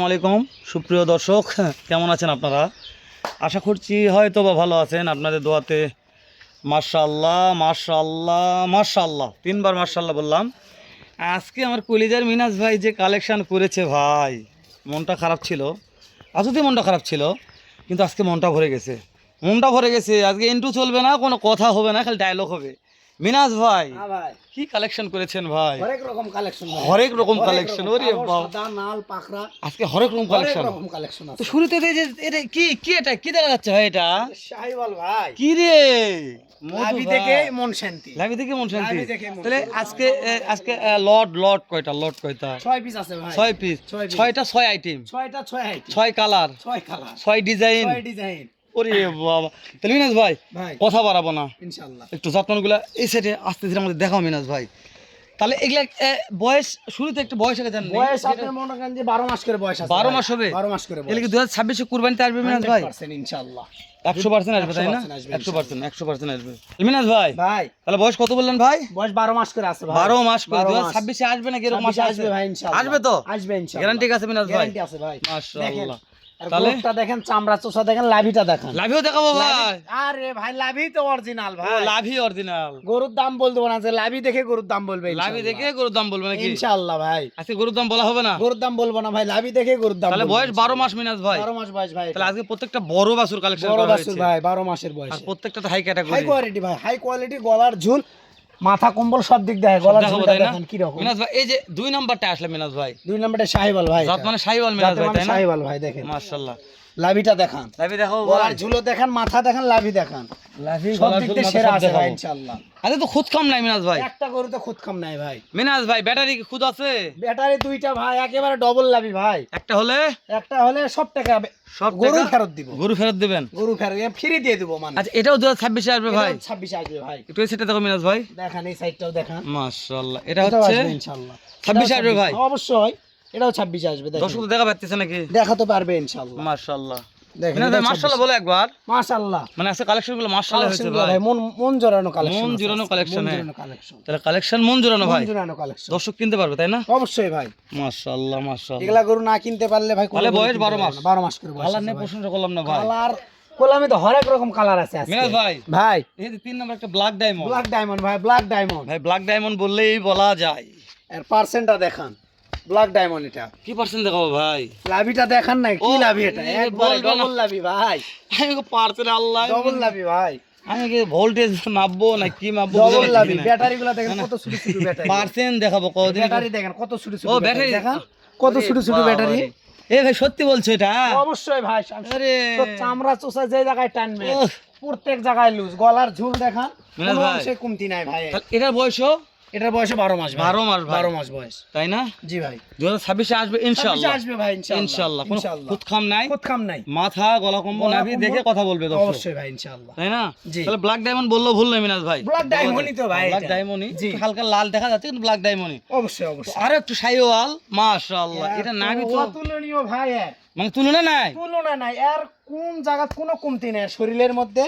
আসসালামাইকুম সুপ্রিয় দর্শক, কেমন আছেন আপনারা? আশা করছি হয়তো বা ভালো আছেন। আপনাদের দোয়াতে মার্শাল্লাহ মার্শাল্লাহ মার্শাল্লাহ তিনবার মার্শাল্লাহ বললাম। আজকে আমার কলিজার মিনাজ ভাই যে কালেকশান করেছে ভাই, মনটা খারাপ ছিল। আজকে মনটা খারাপ ছিল, কিন্তু আজকে মনটা ভরে গেছে। মনটা ভরে গেছে। আজকে ইন্টু চলবে না, কোনো কথা হবে না, খালি ডায়লগ হবে। মিনাজ ভাই হ্যাঁ কি কালেকশন করেছেন ভাই? হরেক রকম কালেকশন হরেক রকম কালেকশন ওরে সাদা নাল আজকে হরেক রকম কালেকশন রকম কালেকশন তো শুরুতে যে এটা কি কি এটা? কি দেখা যাচ্ছে ভাই এটা? শাহিওয়াল ভাই। কি রে? লাভি থেকে মন শান্তি। লাভি থেকে মন শান্তি। তাহলে আজকে আজকে লট লট কয়টা? লট কয়টা? ছয় পিস আছে ভাই। ছয় পিস ছয় piece। ছয়টা ছয় আইটেম ছয়টা ছয় হাইট ছয় কালার ছয় কালার ছয় ডিজাইন ছয় ডিজাইন ওরে বাবা। তাহলে মিনাজ ভাই ভাই। কথা বাড়াবো না। ইনশাআল্লাহ একটু যত্নগুলো এই সাইডে আস্তে ধীরে আমাদের দেখাও মিনাজ ভাই। তাহলে এগুলা বয়স শুরুতে একটু বয়স আগে জানেন বয়স আপনার মনে করেন যে বারো মাস করে বয়স আছে বারো ভাই। মাস হবে? বারো মাস করে এগুলো কি দু কুরবানিতে আসবে মিনাজ ভাই? ইনশাআল্লাহ একশো পার্সেন্ট আসবে তাই না? 100% আসবে, একশো পার্সেন্ট একশো পার্সেন্ট আসবে। মিনাজ ভাই ভাই। তাহলে বয়স কত বললেন ভাই? বয়স বারো মাস করে আছে ভাই। বারো মাস করে দু। ছাব্বিশে আসবে না এরকম মাসে 26 আসবে? ভাই ইনশাআল্লাহ আসবে তো? আসবে ইনশাআল্লাহ গ্যারান্টি আছে মিনাজ ভাই। গ্যারান্টি আছে ভাই। মাশাআল্লাহ। আর তাহলে? দেখেন চামড়া চোষা দেখেন লাভিটা দেখেন। লাভিও দেখাবো ভাই। আরে ভাই লাভি তো অরিজিনাল ভাই। লাভি অরিজিনাল গরুর দাম বলতে না যে লাভি দেখে গরুর দাম বলবে লাভি দেখে গরুর দাম বলবে নাকি? ইনশাআল্লাহ ভাই। আজকে গরুর দাম বলা হবে না? গরুর দাম বলব না ভাই লাভি দেখে গরুর দাম তাহলে বয়স বারো মাস মিনাজ ভাই। বারো মাস বয়স ভাই তাহলে আজকে প্রত্যেকটা বড় বাছুর কালেকশন বড় বাছুর ভাই বারো মাসের বয়স। আর প্রত্যেকটা হাই হাই কোয়ালিটি ভাই হাই কোয়ালিটি গলার ঝুল। মাথা কম্বল সব দিক দেখে গলা দেখাবো তাই না? দেখেন কি রকম। মিনাজ ভাই এই যে দুই নাম্বারটা আসলে মিনাজ ভাই। দুই নম্বরটা সাহেবাল ভাই মানে সাহেবাল মিনাজ ভাই তাই না? সাহেবাল ভাই দেখেন। মাশাআল্লাহ। লাভিটা দেখান। লাভি দেখাবো গলার ঝুলো দেখান মাথা দেখান লাভি দেখান। লাভি সব দিক মাথা সেরা আছে ভাই ইনশাআল্লাহ আরে তো খুদ কম নাই মিনাজ ভাই। একটা গরুতে খুদ খাম নাই ভাই। মিনাজ ভাই ব্যাটারি কি খুদ আছে? ব্যাটারি দুইটা ভাই একেবারে ডবল লাভি ভাই। একটা হলে? একটা হলে সব টাকা সব গরু ফেরত দিব। গরু ফেরত দিবেন? গরু ফেরত ফ্রি দিয়ে দিব মানে। আচ্ছা এটাও দু হাজার ছাব্বিশে আসবে ভাই। ছাব্বিশে আসবে ভাই। একটু সেটা দেখো মিনাজ ভাই। দেখান এই সাইডটাও দেখান। মাশাআল্লাহ এটা হচ্ছে ইনশাআল্লাহ। 26 আসবে ভাই? অবশ্যই। এটাও ছাব্বিশে আসবে দর্শক দেখা পাচ্ছে নাকি? দেখাতে পারবে বলে একবার? মানে আজকে কালেকশন হয়েছে ভাই। ভাই মন মন জোরানো কালেকশন মন জোরানো collection, মন হ্যাঁ। জোরানো কালেকশন তাহলে কালেকশন মন জোরানো ভাই। জোরানো কালেকশন দর্শক কিনতে পারবে তাই না? অবশ্যই ভাই। মাশাআল্লাহ মাশাআল্লাহ। এগুলা গরু না কিনতে পারলে ভাই কোনো তাহলে গরু বয়স 12 মাস। 12 মাস করে বয়স কালার নিয়ে ভাই। করলাম না ভাই। কালার কোলামে তো হরেক রকম কালার আছে আজকে। ভাই। ভাই। এই যে তিন নম্বর একটা ব্ল্যাক ডায়মন্ড ব্ল্যাক ডায়মন্ড ভাই ব্ল্যাক ডায়মন্ড ভাই ব্ল্যাক ডায়মন্ড বললেই বলা যায়। এর পার্সেন্টটা দেখান। ব্ল্যাক ডায়মন্ড এটা। কি পার্সেন্ট দেখাবো ভাই? লাভিটা দেখান নাই কি লাভি এটা? একবারে। ডবল লাভি। ভাই। আমি আল্লাহ। ডবল লাভি ভাই। আমি কি ভোল্টেজ মাপবো না কি মাপবো ডবল লাভি। ব্যাটারি গুলা দেখেন কত ছোট ছোট ব্যাটারি পার্সেন্ট দেখাবো কদিন ব্যাটারি দেখেন কত ছোট ছোট ও ব্যাটারি দেখান কত ছোট ছোট ব্যাটারি এ ভাই সত্যি বলছো এটা? অবশ্যই ভাই আরে। তো চামড়া চোষা যে জায়গায় টানবে। প্রত্যেক জায়গায় লুজ গলার ঝুল দেখান কোনো অংশে কমতি নাই ভাই। এটার বয়সও এটার বয়সে বারো মাস বারো মাস বারো মাস বয়স। তাই না? জি ভাই। দু হাজার ছাব্বিশে আসবে ইনশাল্লাহ আসবে ভাই ইনশাল্লাহ কোনো নাই। নাই। মাথা গলা কম্বল নাভি দেখে কথা বলবে অবশ্যই ভাই ইনশাআল্লাহ। তাই না? জি। তাহলে ব্ল্যাক ডায়মন্ড বলল ভুল নয় মিনাজ ভাই। Black diamond ই তো ভাই ব্ল্যাক। ডায়মন্ডই জি। হালকা লাল দেখা যাচ্ছে কিন্তু ব্ল্যাক ডায়মন্ডই অবশ্যই অবশ্যই। আরও একটু সাইওয়াল মাশাআল্লাহ। এটা নাভি তো অতুলনীয় ভাই। মানে তুলনা নাই? তুলনা নাই। আর কোন জায়গা কোনো কমতি নাই শরীরের মধ্যে।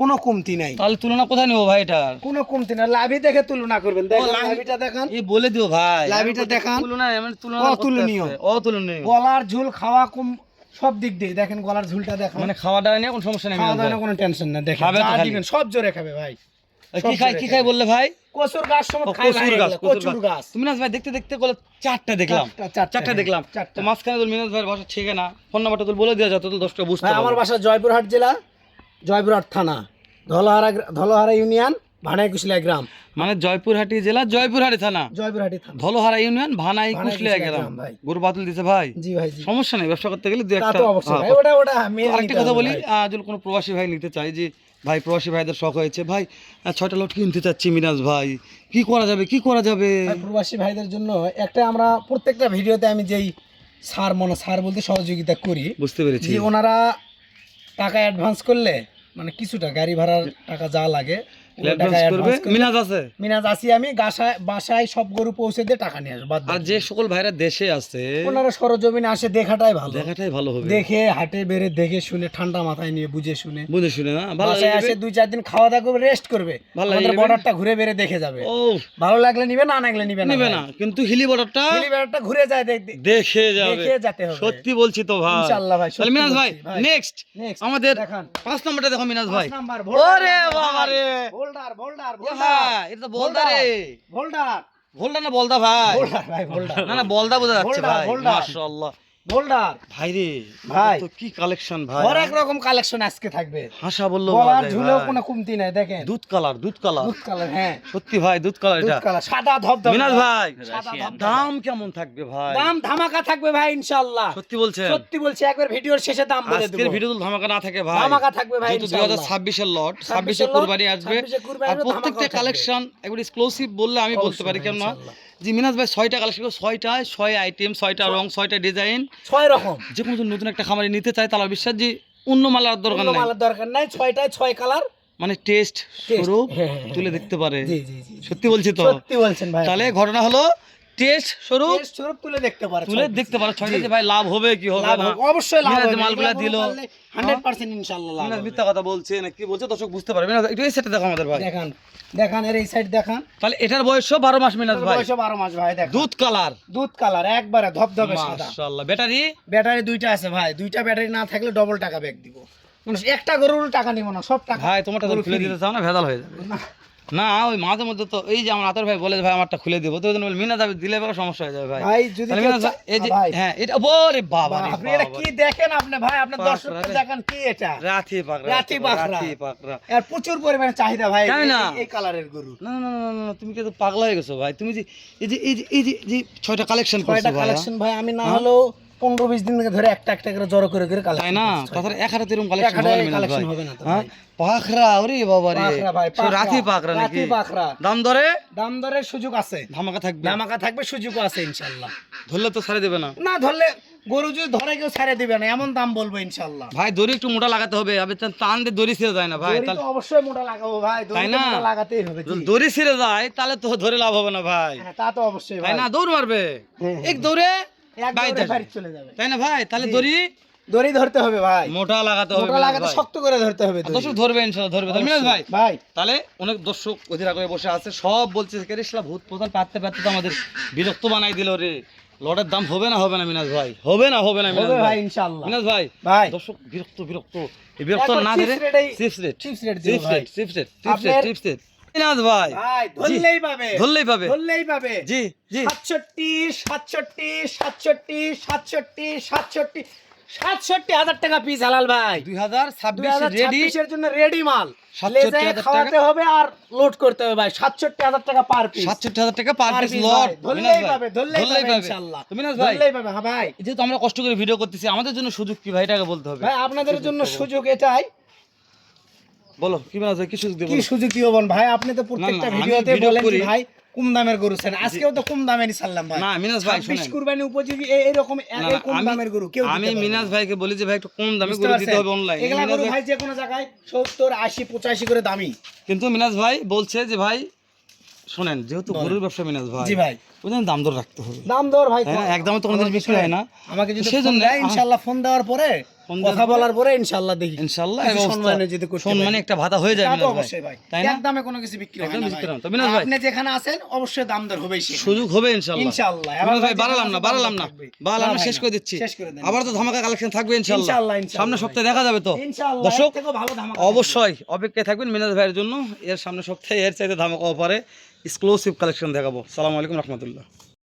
কোনো কমতি নাই। তাহলে তুলনা কোথায় নেব ভাই এটা কোনো কমতি নাই। লাভি দেখে তুলনা করবেন। লাভিটা দেখান। এই বলে দিও ভাই। লাভিটা দেখান। তুলনা মানে তুলনা অতুলনীয়। অতুলনীয়। গলার ঝুল খাওয়া কম সব দিক দিয়ে। দেখেন গলার ঝুলটা দেখান। মানে খাওয়া দাওয়া নিয়ে কোনো সমস্যা নেই খাওয়া ভাই। দাওয়া কোনো টেনশন না দেখেন দিবেন সব জোরে খাবে ভাই। কি খাই কি খাই বললে ভাই? কচুর গাছ সময় খাই ভাই কচুর গাছ কচুর গাছ। তুমি মিনাজ ভাই দেখতে দেখতে বলে চারটা দেখলাম। চারটা, দেখলাম। তো মাঝখানে তো মিনাজ ভাইয়ের বাসা ঠিক না। ফোন নাম্বারটা তো বলে দেওয়া যেত তো দশটা বুঝতে আমার। বাসা জয়পুরহাট জেলা। জয়পুরহাট থানা ধলহারা ধলহারা ইউনিয়ন ভানাই কুশলিয়া গ্রাম। মানে জয়পুরহাটি জেলা জয়পুরহাটি থানা? জয়পুরহাটি থানা। ধলোহারা ইউনিয়ন ভানাই কুশলিয়া গ্রাম। ভাই। গরু বাতুল দিছে ভাই? জি ভাই জি। সমস্যা নেই ব্যবসা করতে গেলে দু তা একটা তো অবশ্যই ভাই হ্যাঁ, ওটা ওটা মেনে আরেকটা কথা বলি ভাই। যদি কোনো প্রবাসী ভাই নিতে চাই যে ভাই প্রবাসী ভাইদের শখ হয়েছে ভাই ছয়টা লট কিনতে চাচ্ছি মিনাজ ভাই কি করা যাবে কি করা যাবে? ভাই, প্রবাসী ভাইদের জন্য একটা আমরা প্রত্যেকটা ভিডিওতে আমি যেই সার মনে সার বলতে সহযোগিতা করি বুঝতে পেরেছি। ওনারা টাকা অ্যাডভান্স করলে মানে কিছুটা গাড়ি ভাড়ার টাকা যা লাগে অ্যাডভান্স টাকা করবে? advance করবে। মিনাজ আছে? মিনাজ আসি আমি গাছায় বাসায় সব গরু পৌঁছে দিয়ে টাকা নিয়ে আসব আর যে সকল ভাইরা দেশে আছে ওনারা সরজমিনে আসে দেখাটাই ভালো। দেখাটাই ভালো হবে। দেখে হাটে বেড়ে দেখে শুনে ঠান্ডা মাথায় নিয়ে বুঝে শুনে। বুঝে শুনে না? বাসায় আসে দুই চার দিন খাওয়া দাওয়া করবে রেস্ট করবে। ভালো আমাদের বর্ডারটা ঘুরে বেড়ে দেখে যাবে। ভালো লাগলে নিবে না লাগলে নিবে না নেবে না। কিন্তু হিলি বর্ডারটা বর্ডারটা ঘুরে যায় দেখ দেখ- দেখে যাবে। দেখে যেতে হবে। সত্যি বলছি তো ভাই। ইনশাআল্লাহ ভাই, তাহলে মিনাজ ভাই নেক্সট আমাদের পাঁচ নম্বরটা দেখো মিনাজ ভাই। নাম্বার, ওরে বাবা রে ভোল্ডার ভোল্ডার ভোল্ডার ভাই এটা তো বলদা রে। ভোল্ডার ভোল্ডার না বলদা ভাই? ভোল্ডার ভাই ভোল্ডার না না বলদা বোঝা যাচ্ছে ভাই। মাশাআল্লাহ। ভোল্ডার ভাই রে ভাই। তো কি কালেকশন ভাই হরেক রকম কালেকশন আজকে থাকবে। হাসা বলল গলার ঝুলেও কোনো কমতি নাই দেখেন। দুধ কালার দুধ কালার দুধ কালার হ্যাঁ। সত্যি ভাই দুধ কালার এটা। সাদা ধবধবে মিনাজ ভাই। দাম কেমন থাকবে ভাই? দাম ধামাকা থাকবে ভাই ইনশাআল্লাহ। সত্যি বলছেন? সত্যি বলছি একবার ভিডিওর শেষে দাম বলে আজকের ভিডিও ধামাকা না থাকে ভাই। ধামাকা থাকবে ভাই ছাব্বিশের লট 26 ছাব্বিশে কুরবানি আসবে। 26 এ কুরবানি আর প্রত্যেকটা কালেকশন একবার এক্সক্লুসিভ বললে আমি বলতে পারি ভাই, কেন না ইনশাআল্লাহ। জি মিনাজ ভাই ছয়টা কালেকশন ছয়টায় ছয় আইটেম ছয়টা রং ছয়টা ডিজাইন ছয় রকম। যে কোনো নতুন একটা খামারে নিতে চায় তারা বিশ্বাস যে অন্য মালার দরকার নাই। মালার দরকার নাই ছয়টায় ছয় কালার মানে টেস্ট স্বরূপ হ্যাঁ, হ্যাঁ, তুলে দেখতে পারে। জি জি জি। সত্যি বলছি তো। সত্যি বলছেন ভাই। তাহলে ঘটনা হলো টেস্ট স্বরূপ স্বরূপ তুলে দেখতে পারে তুলে দেখতে পারে ছয়টা যে ভাই লাভ হবে কি হবে না? অবশ্যই লাভ হবে। মালগুলা দিল। 100% ইনশাআল্লাহ লাভ হবে। মিথ্যা কথা বলছে না কি বলছে দর্শক বুঝতে পারবে। না একটু এই দেখো আমাদের ভাই। দেখান দেখান এর এই সাইড দেখান। তাহলে এটার বয়সও বারো মাস মিনাজ ভাই। বয়স 12 মাস ভাই দুধ কালার। দুধ কালার একবারে ধবধবে সাদা। মাশাআল্লাহ। ব্যাটারি? ব্যাটারি দুইটা আছে ভাই। দুইটা ব্যাটারি না থাকলে ডবল টাকা ব্যাক দিব। মানে একটা গরুর টাকা নিব না সব টাকা। ভাই তোমারটা গরু খুলে free। দিতে চাও না ভেজাল হয়ে যাবে। না, না ওই মাঝে মধ্যে তো এই যে আমার আতর ভাই বলে ভাই আমারটা খুলে দিব। তো মিনা যাবে দিলে পরে সমস্যা হয়ে যাবে ভাই। ভাই যদি ভাই, এই যে হ্যাঁ এটা বাবা আপনি এটা কি দেখেন আপনি ভাই? আপনার দর্শককে দেখেন কি এটা? রাতি পাকড়া রাতি পাকড়া। রাতি পাকড়া। এর প্রচুর পরিমাণে চাহিদা ভাই এই- কালারের গরু। না না না না, তুমি কি তো পাগলা হয়ে গেছো ভাই? তুমি যে এই যে এই যে এই যে ছয়টা কালেকশন করছ ভাই কালেকশন ভাই আমি না হলেও পনেরো বিশ দিন ধরে একটা একটা করে জড়ো করে করে কালেকশন না? তাছাড়া এক কালেকশন হবে না হ্যাঁ। পাখরা ওরে বাবা রে। রাতি নাকি? রাতি পাকড়া। দাম দাম সুযোগ আছে। ধামাকা থাকবে। ধামাকা থাকবে সুযোগও আছে ইনশাল্লাহ। ধরলে তো ছাড়ে দেবে না। না ধরলে গরু যদি ধরে কেউ ছেড়ে দিবে না এমন দাম বলব ইনশাল্লাহ। ভাই দড়ি একটু মোটা লাগাতে হবে। আবে টান দিয়ে দড়ি ছিঁড়ে যায় না ভাই। তাহলে অবশ্যই মোটা লাগাবো ভাই। দড়ি? মোটা লাগাতেই হবে দড়ি ছিঁড়ে যায় তাহলে তো ধরে লাভ হবে না ভাই। হ্যাঁ, তা তো অবশ্যই ভাই। না? দৌড় মারবে। হ্যাঁ, এক দৌড়ে চলে যাবে। তাই না ভাই? তাহলে দড়ি? দড়ি ধরতে হবে ভাই। মোটা লাগাতে হবে মোটা লাগাতে শক্ত করে ধরতে হবে দর্শক ধরবে ইনশাল্লাহ ধরবে। তাহলে মিনাজ ভাই ভাই। তাহলে অনেক দর্শক অধীরা করে বসে আছে সব বলছে কেরিসলা ভূত প্রধান পাততে পাততে তো আমাদের বিরক্ত বানাই দিল রে। লটের দাম হবে না হবে না মিনাজ ভাই? হবে না হবে না মিনাজ ভাই। ইনশাআল্লাহ। মিনাজ ভাই ভাই। দর্শক বিরক্ত বিরক্ত। এই বিরক্ত না ধরে চিপস রেট rate দিও chips rate chips rate chips rate chips rate ভাই। ধরলেই পাবে। ধরলেই পাবে। ধরলেই পাবে। জি জি। সাতষট্টি সাতষট্টি সাতষট্টি সাতষট্টি সাতষট্টি সাতষট্টি হাজার টাকা পিস হালাল ভাই। দুই হাজার ছাব্বিশ ছাব্বিশের জন্য রেডি মাল। 67 লেজায় হাজার খাওয়াতে হবে আর লোড করতে হবে ভাই। সাতষট্টি হাজার টাকা পার পিস সাতষট্টি হাজার টাকা পার পিস লট ধরলেই পাবে ধরলেই পাবে ইনশাআল্লাহ তো মিনাজ ভাই। ধরলেই পাবে হ্যাঁ ভাই। যেহেতু আমরা কষ্ট করে ভিডিও করতেছি আমাদের জন্য সুযোগ কি ভাই? এটাকে বলতে হবে। ভাই আপনাদের জন্য সুযোগ এটাই বলো কি কি সুযোগ দেবো কি সুযোগ হবেন ভাই আপনি তো প্রত্যেকটা ভিডিওতে বলেন ভাই কম দামের গরু আজকেও তো কম দামেরই ছাড়লাম ভাই। না মিনাজ ভাই শুনেন। কুরবানি উপযোগী কম দামের গরু কেউ আমি না। ভাইকে বলি যে ভাই একটু কম দামে গরু দিতে হবে অনলাইন এগুলা গরু ভাই যে কোনো জায়গায় সত্তর আশি পঁচাশি করে দামি। কিন্তু মিনাজ ভাই বলছে যে ভাই শোনেন যেহেতু গরুর ব্যবসা মিনাজ ভাই জি ভাই। দাম দর রাখতে হবে। দাম দর ভাই তাই না? একদমই তো কোনো জিনিস বিক্রি হয় না। আমাকে যদি সেই জন্য দেয় আ- ইনশাআল্লাহ ফোন দেওয়ার পরে কথা বলার পরে ইনশাআল্লাহ দেখি। সম্মানে যদি সম্মানে একটা ভাতা হয়ে যায় মিনাজ অবশ্যই ভাই। তাই না? দামে কোনো কিছু বিক্রি হয় না ভাই। তো মিনাজ ভাই- আপনি যেখানে আছেন অবশ্যই দাম দর হবেই। সুযোগ হবে ইনশাল্লাহ ইনশাআল্লাহ। মিনাজ ভাই বাড়ালাম না বাড়ালাম না। বাড়ালাম শেষ করে দিচ্ছি। আবার তো ধামাকা কালেকশন থাকবে ইনশাআল্লাহ, সামনে সপ্তাহে দেখা যাবে তো। ইনশাআল্লাহ দর্শক ভালো ধামাকা অবশ্যই অপেক্ষায় থাকবেন মিনাজ ভাইয়ের জন্য। এর সামনে সপ্তাহে এর চাইতে ধামাকা অফারে এক্সক্লুসিভ কালেকশন দেখাবো। সালাম আলাইকুম রহমতুল্লাহ।